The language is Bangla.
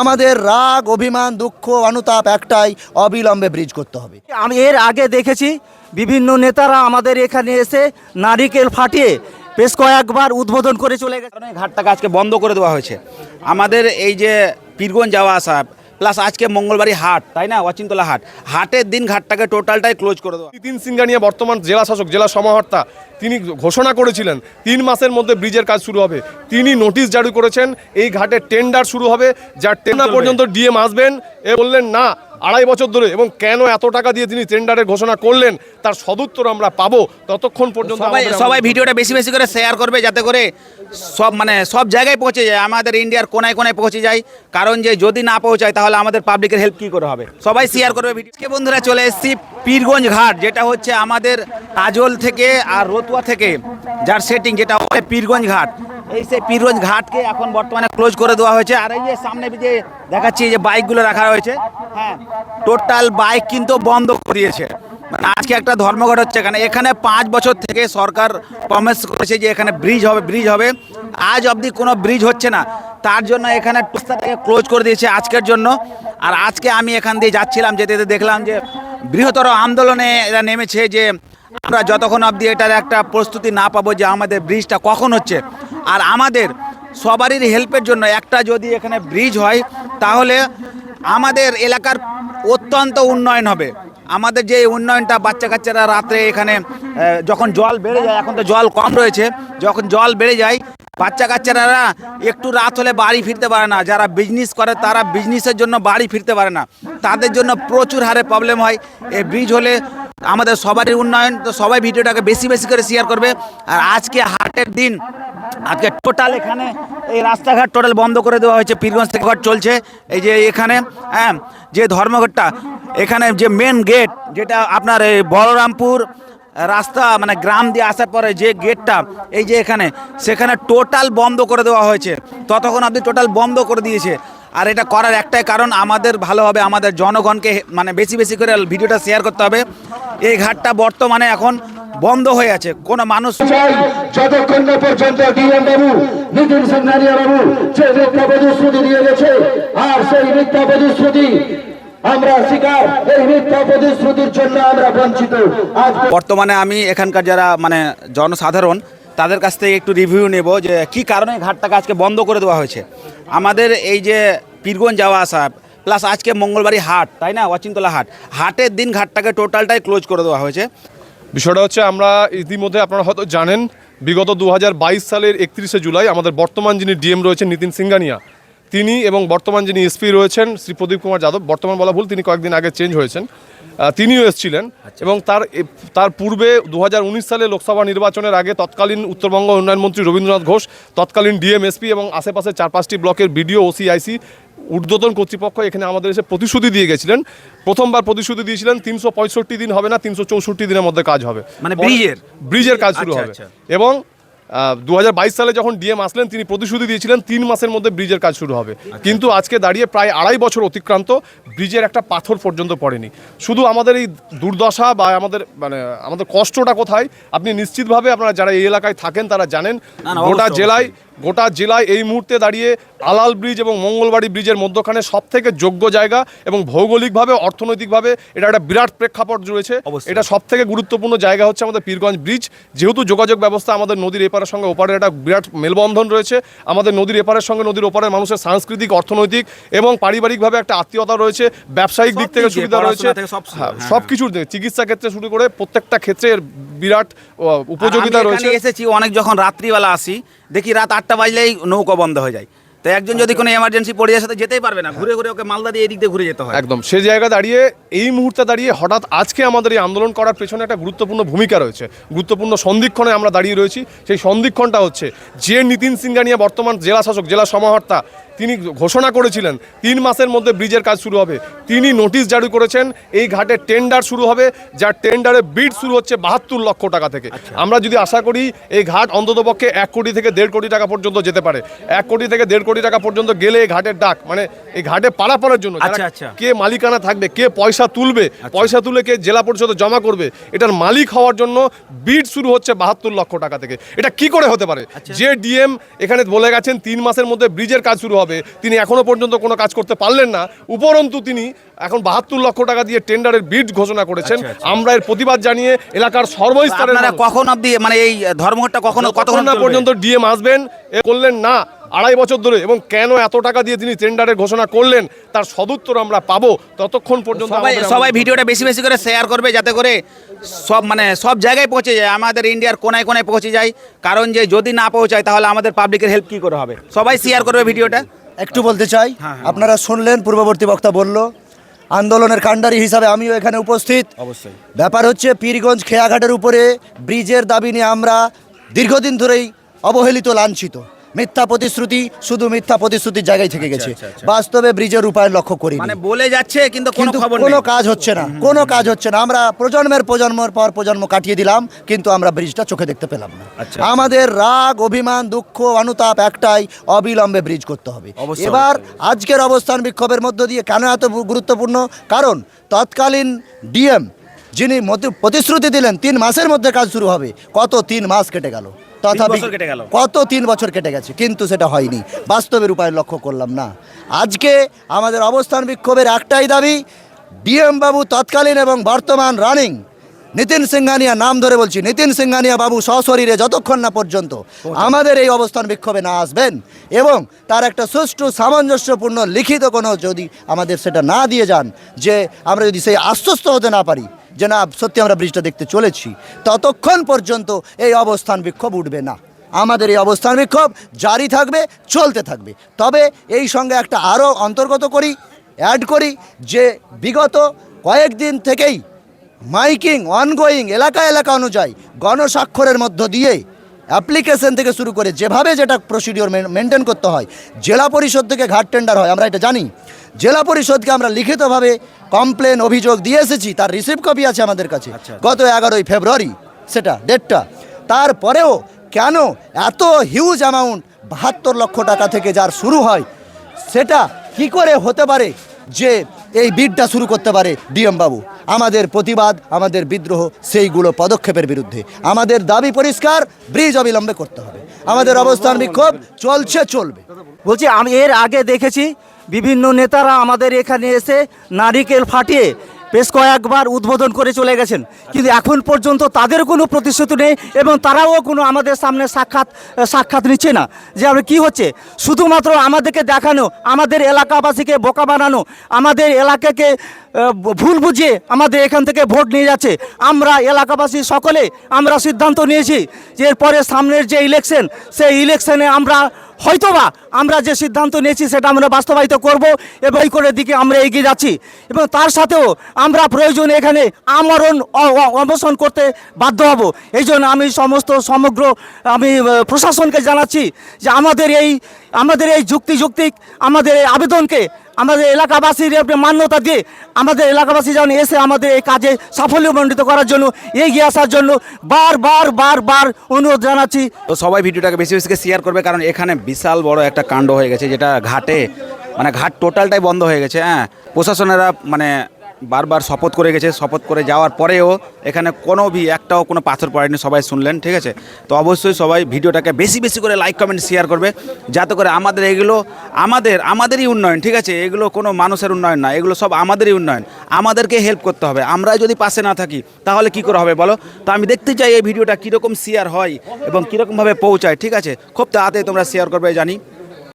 আমাদের রাগ অভিমান দুঃখ অনুতাপ একটাই অবিলম্বে ব্রিজ করতে হবে। আমি এর আগে দেখেছি বিভিন্ন নেতারা আমাদের এখানে এসে নারিকেল ফাটিয়ে বেশ কয়েকবার উদ্বোধন করে চলে গেছে। কারণে এই ঘাটটাকে আজকে বন্ধ করে দেওয়া হয়েছে। আমাদের এই যে পীরগঞ্জ যাওয়া আসা প্লাস আজকে মঙ্গলবারই হাট তাই না? অচিন্তলা হাট। হাটের দিন ঘাটটাকে টোটালটাই ক্লোজ করে দেওয়া। তিন নিয়ে বর্তমান জেলা শাসক জেলা সমাহর্তা তিনি ঘোষণা করেছিলেন তিন মাসের মধ্যে ব্রিজের কাজ শুরু হবে। তিনি নোটিশ জারি করেছেন এই ঘাটে টেন্ডার শুরু হবে। যার টেন্ডার পর্যন্ত ডিএম আসবেন এ বললেন না আড়াই বছর ধরে এবং কেন এত টাকা দিয়ে তিনি টেন্ডারের ঘোষণা করলেন তার সদুত্তর আমরা পাবো ততক্ষণ পর্যন্ত সবাই ভিডিওটা বেশি বেশি করে শেয়ার করবে যাতে করে সব মানে সব জায়গায় পৌঁছে যায় আমাদের ইন্ডিয়ার কোনায় কোনায় পৌঁছে যায়। কারণ যে যদি না পৌঁছায় তাহলে আমাদের পাবলিকের হেল্প কী করে হবে? সবাই শেয়ার করবে ভিডিওকে বন্ধুরা চলে এসেছি পীরগঞ্জ ঘাট যেটা হচ্ছে আমাদের আজল থেকে আর রতুয়া থেকে যার সেটিং যেটা হচ্ছে পীরগঞ্জ ঘাট। এই সেই পীরগঞ্জ ঘাটকে এখন বর্তমানে ক্লোজ করে দেওয়া হয়েছে। আর এই যে সামনে যে দেখাচ্ছি যে বাইকগুলো রাখা হয়েছে হ্যাঁ টোটাল বাইক কিন্তু বন্ধ করে দিয়েছে মানে আজকে একটা ধর্মঘট হচ্ছে এখানে। এখানে পাঁচ বছর থেকে সরকার প্রমিস করেছে যে এখানে ব্রিজ হবে ব্রিজ হবে। আজ অবধি কোনো ব্রিজ হচ্ছে না। তার জন্য এখানে টুস্তাটাকে ক্লোজ করে দিয়েছে আজকের জন্য। আর আজকে আমি এখান দিয়ে যাচ্ছিলাম, যেতে যেতে দেখলাম যে বৃহত্তর আন্দোলনে এরা নেমেছে যে আমরা যতক্ষণ অবধি এটার একটা প্রস্তুতি না পাবো যে আমাদের ব্রিজটা কখন হচ্ছে, আর আমাদের সবারই হেল্পের জন্য একটা যদি এখানে ব্রিজ হয়, তাহলে আমাদের এলাকার অত্যন্ত উন্নয়ন হবে। আমাদের যে উন্নয়নটা বাচ্চা কাচ্চারা রাত্রে এখানে যখন জল বেড়ে যায়, এখন তো জল কম রয়েছে, যখন জল বেড়ে যায়, বাচ্চা কাচ্চারা একটু রাত হলে বাড়ি ফিরতে পারে না। যারা বিজনেস করে, তারা বিজনেসের জন্য বাড়ি ফিরতে পারে না। তাদের জন্য প্রচুর হারে প্রবলেম হয়। এই ব্রিজ হলে আমাদের সবারই উন্নয়ন, তো সবাই ভিডিওটাকে বেশি বেশি করে শেয়ার করবে। আর আজকে হাটের দিন, আজকে টোটাল এখানে এই রাস্তাঘাট টোটাল বন্ধ করে দেওয়া হয়েছে, পীরগঞ্জ থেকে ঘাট চলছে। এই যে এখানে হ্যাঁ যে ধর্মঘটটা, এখানে যে মেন গেট যেটা আপনার এই বলরামপুর রাস্তা মানে গ্রাম দিয়ে আসার পরে যে গেটটা এই যে এখানে, সেখানে টোটাল বন্ধ করে দেওয়া হয়েছে। ততক্ষণ আপনি টোটাল বন্ধ করে দিয়েছে। আর এটা করার একটাই কারণ আমাদের ভালো হবে আমাদের জনগণকে মানে বেশি বেশি করে ভিডিওটা শেয়ার করতে হবে। এই ঘাটটা বর্তমানে এখন বন্ধ হয়ে আছে। কোনো মানুষ যতক্ষণ না পর্যন্ত ডিএম বাবু নিতিন সিংহানিয়া বাবু যে মিথ্যা প্রতিশ্রুতি দিয়ে গেছে। আর সেই মিথ্যা প্রতিশ্রুতি আমরা শিকার এই মিথ্যা প্রতিশ্রুতির জন্য আমরা বঞ্চিত। আজ বর্তমানে আমি এখানকার যারা মানে জনসাধারণ তাদের কাছ থেকে একটু রিভিউ নেব যে কি কারণে ঘাটটাকে আজকে বন্ধ করে দেওয়া হয়েছে। আমাদের এই যে পীরগঞ্জ যাওয়া আসা প্লাস আজকে মঙ্গলবারই হাট, তাই না? অচিন্তলা হাট। হাটের দিন ঘাটটাকে টোটালটাই ক্লোজ করে দেওয়া হয়েছে। বিষয়টা হচ্ছে আমরা ইতিমধ্যে আপনারা হয়তো জানেন, বিগত দু হাজার বাইশ সালের একত্রিশে জুলাই আমাদের বর্তমান যিনি ডিএম রয়েছেন নিতিন সিঙ্গানিয়া তিনি এবং বর্তমান যিনি এসপি রয়েছেন শ্রী প্রদীপ কুমার যাদব বর্তমান বলা ভুল তিনি কয়েকদিন আগে চেঞ্জ হয়েছেন। তিনিও এসেছিলেন এবং তার তার পূর্বে দু হাজার উনিশ সালে লোকসভা নির্বাচনের আগে তৎকালীন উত্তরবঙ্গ উন্নয়ন মন্ত্রী রবীন্দ্রনাথ ঘোষ তৎকালীন ডিএম এসপি এবং আশেপাশে চার পাঁচটি ব্লকের বিডিও ওসিআইসি ঊর্ধ্বতন কর্তৃপক্ষ এখানে আমাদের এসে প্রতিশ্রুতি দিয়ে গেছিলেন। প্রথমবার প্রতিশ্রুতি দিয়েছিলেন তিনশো পঁয়ষট্টি দিন হবে না তিনশো চৌষট্টি দিনের মধ্যে কাজ হবে। মানে ব্রিজের? ব্রিজের কাজ শুরু আচ্ছা, হবে। আচ্ছা। এবং দু হাজার বাইশ সালে যখন ডিএম আসলেন তিনি প্রতিশ্রুতি দিয়েছিলেন তিন মাসের মধ্যে ব্রিজের কাজ শুরু হবে। আচ্ছা। কিন্তু আজকে দাঁড়িয়ে প্রায় আড়াই বছর অতিক্রান্ত ব্রিজের একটা পাথর পর্যন্ত পড়েনি। শুধু আমাদের এই দুর্দশা বা আমাদের মানে আমাদের কষ্টটা কোথায় আপনি নিশ্চিতভাবে আপনারা যারা এই এলাকায় থাকেন তারা জানেন। গোটা জেলায় গোটা জেলায় এই মুহূর্তে দাঁড়িয়ে আলাল ব্রিজ এবং মঙ্গলবাড়ি ব্রিজের মধ্যখানে সব থেকে যোগ্য জায়গা এবং ভৌগোলিকভাবে অর্থনৈতিকভাবে এটা একটা বিরাট প্রেক্ষাপট রয়েছে। এটা সব থেকে গুরুত্বপূর্ণ জায়গা হচ্ছে আমাদের পীরগঞ্জ ব্রিজ। যেহেতু যোগাযোগ ব্যবস্থা আমাদের নদীর এপারের সঙ্গে ওপারের একটা বিরাট মেলবন্ধন রয়েছে আমাদের নদীর এপারের সঙ্গে নদীর ওপারের মানুষের সাংস্কৃতিক অর্থনৈতিক এবং পারিবারিকভাবে একটা আত্মীয়তা রয়েছে ব্যবসায়িক দিক থেকে সুবিধা রয়েছে। সব- হ্যাঁ, হ্যাঁ, সব কিছুর দিকে চিকিৎসা ক্ষেত্রে শুরু করে প্রত্যেকটা ক্ষেত্রে বিরাট উপযোগিতা রয়েছে। এসেছি অনেক যখন রাত্রিবেলা আসি দেখি রাত আটটা বাজলেই নৌকা বন্ধ হয়ে যায়। তো একজন যদি কোনো এমার্জেন্সি পড়ে যায় সাথে যেতেই পারবে না। ঘুরে ঘুরে ওকে মালদা দিয়ে এদিক দিয়ে ঘুরে যেতে হয়। একদম, সে জায়গা দাঁড়িয়ে, এই মুহূর্তে দাঁড়িয়ে হঠাৎ আজকে আমাদের এই আন্দোলন করার পেছনে একটা গুরুত্বপূর্ণ ভূমিকা রয়েছে। গুরুত্বপূর্ণ সন্ধিক্ষণে আমরা দাঁড়িয়ে রয়েছি। সেই সন্ধিক্ষণটা হচ্ছে যে নিতিন সিংগানিয়া বর্তমান জেলা শাসক জেলা সমাহর্তা তিনি ঘোষণা করেছিলেন তিন মাসের মধ্যে ব্রিজের কাজ শুরু হবে। তিনি নোটিশ জারি করেছেন এই ঘাটে টেন্ডার শুরু হবে যার টেন্ডারে বিড শুরু হচ্ছে বাহাত্তর লক্ষ টাকা থেকে। আমরা যদি আশা করি এই ঘাট অন্ততপক্ষে এক কোটি থেকে দেড় কোটি টাকা পর্যন্ত যেতে পারে। এক কোটি থেকে দেড় কোটি টাকা পর্যন্ত গেলে এই ঘাটের ডাক মানে এই ঘাটে পারাপারের জন্য আচ্ছা, আচ্ছা। কে মালিকানা থাকবে কে পয়সা তুলবে পয়সা তুলে কে জেলা পরিষদে জমা করবে এটার মালিক হওয়ার জন্য বিড শুরু হচ্ছে বাহাত্তর লক্ষ টাকা থেকে। এটা কি করে হতে পারে? যে ডিএম এখানে বলে গেছেন তিন মাসের মধ্যে ব্রিজের কাজ শুরু হবে। হবে তিনি এখনও পর্যন্ত কোনো কাজ করতে পারলেন না। উপরন্তু তিনি এখন বাহাত্তর লক্ষ টাকা দিয়ে টেন্ডারের বিড ঘোষণা করেছেন। আমরা এর প্রতিবাদ জানিয়ে এলাকার সর্বস্তরে আপনারা কখন অবধি মানে এই ধর্মঘটটা কখনো কতক্ষণ না পর্যন্ত ডিএম আসবেন এ করলেন না। আড়াই বছর ধরে এবং কেন এত টাকা দিয়ে তিনি টেন্ডারের ঘোষণা করলেন তার সদুত্তর আমরা পাবো। ততক্ষণ পর্যন্ত সবাই সবাই ভিডিওটা বেশি বেশি করে শেয়ার করবে যাতে করে সব মানে সব জায়গায় পৌঁছে যায় আমাদের ইন্ডিয়ার কোনায় কোনায় পৌঁছে যায়। কারণ যে যদি না পৌঁছায় তাহলে আমাদের পাবলিকের হেল্প কী করে হবে? সবাই শেয়ার করবে ভিডিওটা। একটু বলতে চাই আপনারা শুনলেন পূর্ববর্তী বক্তা বলল আন্দোলনের কাণ্ডারি হিসাবে আমিও এখানে উপস্থিত। অবশ্যই। ব্যাপার হচ্ছে পীরগঞ্জ খেয়াঘাটের উপরে ব্রিজের দাবি নিয়ে আমরা দীর্ঘদিন ধরেই অবহেলিত লাঞ্ছিত। মিথ্যা প্রতিশ্রুতি শুধু মিথ্যা প্রতিশ্রুতির জায়গায় থেকে গেছে। বাস্তবে ব্রিজের রূপায়ণ লক্ষ্য করি মানে বলে যাচ্ছে কিন্তু কোনো কিন্তু কোনো কাজ হচ্ছে না কোনো কাজ হচ্ছে না। আমরা প্রজন্মের প্রজন্মের পর প্রজন্ম কাটিয়ে দিলাম কিন্তু আমরা ব্রিজটা চোখে দেখতে পেলাম না। আচ্ছা। আমাদের রাগ অভিমান দুঃখ অনুতাপ একটাই অবিলম্বে ব্রিজ করতে হবে। এবার আজকের অবস্থান বিক্ষোভের মধ্য দিয়ে কেন এত গুরুত্বপূর্ণ? কারণ তৎকালীন ডিএম যিনি প্রতিশ্রুতি দিলেন তিন মাসের মধ্যে কাজ শুরু হবে। কত তিন মাস কেটে গেল? তথাপি বছর কেটে গেল। কত তিন বছর কেটে গেছে কিন্তু সেটা হয়নি। বাস্তবের উপায় লক্ষ্য করলাম না। আজকে আমাদের অবস্থান বিক্ষোভের একটাই দাবি ডিএম বাবু তৎকালীন এবং বর্তমান রানিং। নিতিন সিংহানিয়া নাম ধরে বলছি নিতিন সিংহানিয়া বাবু সশরীরে যতক্ষণ না পর্যন্ত আমাদের এই অবস্থান বিক্ষোভে না আসবেন এবং তার একটা সুষ্ঠু সামঞ্জস্যপূর্ণ লিখিত কোনো যদি আমাদের সেটা না দিয়ে যান যে আমরা যদি সেই আশ্বস্ত হতে না পারি যে না সত্যি আমরা ব্রিজটা দেখতে চলেছি। ততক্ষণ পর্যন্ত এই অবস্থান বিক্ষোভ উঠবে না। আমাদের এই অবস্থান বিক্ষোভ জারি থাকবে, চলতে থাকবে। তবে এই সঙ্গে একটা আরও অন্তর্গত করি অ্যাড করি যে বিগত কয়েকদিন থেকেই মাইকিং অনগোয়িং এলাকা এলাকা অনুযায়ী গণস্বাক্ষরের মধ্য দিয়ে অ্যাপ্লিকেশন থেকে শুরু করে যেভাবে যেটা প্রসিডিওর মেনটেন করতে হয়, জেলা পরিষদ থেকে ঘাট টেন্ডার হয়, আমরা এটা জানি। জেলা পরিষদকে আমরা লিখিতভাবে কমপ্লেন অভিযোগ দিয়ে এসেছি তার রিসিভ কপি আছে আমাদের কাছে। গত এগারোই ফেব্রুয়ারি সেটা ডেটটা তারপরেও কেন এত হিউজ অ্যামাউন্ট বাহাত্তর লক্ষ টাকা থেকে যার শুরু হয় সেটা কি করে হতে পারে যে এই বিডটা শুরু করতে পারে ডিএম বাবু? আমাদের প্রতিবাদ আমাদের বিদ্রোহ সেইগুলো পদক্ষেপের বিরুদ্ধে। আমাদের দাবি পরিষ্কার ব্রিজ অবিলম্বে করতে হবে। আমাদের অবস্থান বিক্ষোভ চলছে চলবে। বলছি আমি এর আগে দেখেছি বিভিন্ন নেতারা আমাদের এখানে এসে নারিকেল ফাটিয়ে বেশ কয়েকবার উদ্বোধন করে চলে গেছেন। কিন্তু এখন পর্যন্ত তাদের কোনো প্রতিশ্রুতি নেই এবং তারাও কোনো আমাদের সামনে সাক্ষাৎ সাক্ষাৎ নিচ্ছে না। যে আমরা কী হচ্ছে? শুধুমাত্র আমাদেরকে দেখানো, আমাদের এলাকাবাসীকে বোকা বানানো, আমাদের এলাকাকে ভুল বুঝিয়ে আমাদের এখান থেকে ভোট নিয়ে যাচ্ছে। আমরা এলাকাবাসী সকলে আমরা সিদ্ধান্ত নিয়েছি যে এরপরে সামনের যে ইলেকশন সেই ইলেকশনে আমরা হয়তোবা আমরা যে সিদ্ধান্ত নিয়েছি সেটা আমরা বাস্তবায়িত করব এবং এই করে দিকে আমরা এগিয়ে যাচ্ছি। এবং তার সাথেও আমরা প্রয়োজনে এখানে আমরণ অবসান করতে বাধ্য হব। এই জন্য আমি সমস্ত সমগ্র, আমি প্রশাসনকে জানাচ্ছি যে আমাদের এই আমাদের এই যুক্তিযুক্তিক আমাদের এই আবেদনকে আমাদের এলাকাবাসীর মান্যতা দিয়ে আমাদের এলাকাবাসী যেমন এসে আমাদের এই কাজে সাফল্যমণ্ডিত করার জন্য, এগিয়ে আসার জন্য বার বার বার বার অনুরোধ জানাচ্ছি। তো সবাই ভিডিওটাকে বেশি বেশি শেয়ার করবে, কারণ এখানে বিশাল বড় একটা কাণ্ড হয়ে গেছে, যেটা ঘাটে মানে ঘাট টোটালটাই বন্ধ হয়ে গেছে হ্যাঁ। প্রশাসনেরা মানে বারবার শপথ করে গেছে, শপথ করে যাওয়ার পরেও এখানে কোনো ভি, একটাও কোনো পাথর পড়েনি, সবাই শুনলেন, ঠিক আছে? তো অবশ্যই সবাই ভিডিওটাকে বেশি বেশি করে লাইক কমেন্ট শেয়ার করবে, যাতে করে আমাদের এগুলো, আমাদের, আমাদেরই উন্নয়ন, ঠিক আছে? এগুলো কোনো মানুষের উন্নয়ন না, এগুলো সব আমাদেরই উন্নয়ন। আমাদেরকে হেল্প করতে হবে। আমরা যদি পাশে না থাকি, তাহলে কি করে হবে বলো? তো আমি দেখতে চাই এই ভিডিওটা কীরকম শেয়ার হয় এবং কীরকমভাবে পৌঁছায়, ঠিক আছে? খুব তাড়াতাড়ি তোমরা শেয়ার করবে, জানি।